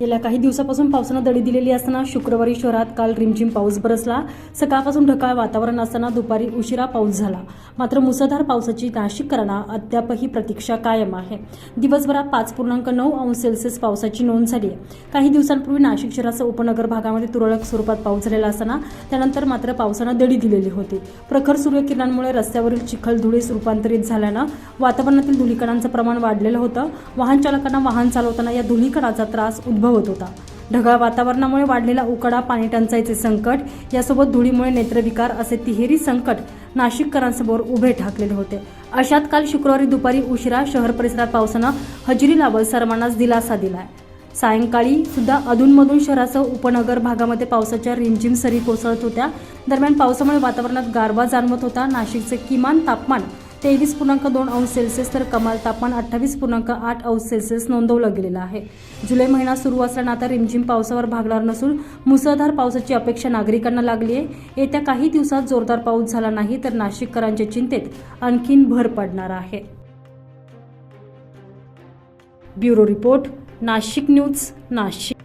गेल्या काही दिवसापासून पावसानं दडी दिलेली असताना शुक्रवारी शहरात काल रिमझिम पाऊस बरसला. सकाळपासून ढकाळ वातावरण असताना दुपारी उशिरा पाऊस झाला. मात्र मुसळधार पावसाची नाशिककरांना अद्यापही प्रतीक्षा कायम आहे. दिवसभरात पाच पूर्णांक नऊ अंश सेल्सिअस पावसाची नोंद झाली आहे. काही दिवसांपूर्वी नाशिक शहरासह उपनगर भागामध्ये तुरळक स्वरूपात पाऊस झालेला असताना त्यानंतर मात्र पावसानं दडी दिलेली होती. प्रखर सूर्यकिरणांमुळे रस्त्यावरील चिखल धुळीस रूपांतरित झाल्यानं वातावरणातील धुलीकणांचं प्रमाण वाढलेलं होतं. वाहन चालकांना वाहन चालवताना या धुलीकणाचा त्रास उद्भव होत होता. ढगाळ वातावरणामुळे वाढलेला उकडा पाणी टंचाईचे संकट यासोबत धुळीमुळे नेत्रविकार असे तिहेरी संकट नाशिककरांसमोर उभे ठाकलेले होते. अशात काल शुक्रवारी दुपारी उशिरा शहर परिसरात पावसानं हजेरी लावत सर्वांनाच दिलासा दिलाय. सायंकाळी सुद्धा अधूनमधून शहरासह उपनगर भागामध्ये पावसाच्या रिमझिम सरी कोसळत होत्या. दरम्यान पावसामुळे वातावरणात गारवा जाणवत होता. नाशिकचे किमान तापमान तेवीस पूर्णांक दोन अंश सेल्सिअस तर कमाल तापमान अठ्ठावीस पूर्णांक आठ अंश सेल्सिअस नोंदवलं गेलेलं आहे. जुलै महिना सुरू असताना आता रिमझिम पावसावर भागणार नसून मुसळधार पावसाची अपेक्षा नागरिकांना लागली आहे. येत्या काही दिवसात जोरदार पाऊस झाला नाही तर नाशिककरांच्या चिंतेत आणखीन भर पडणार आहे. Bureau report Nashik news Nashik.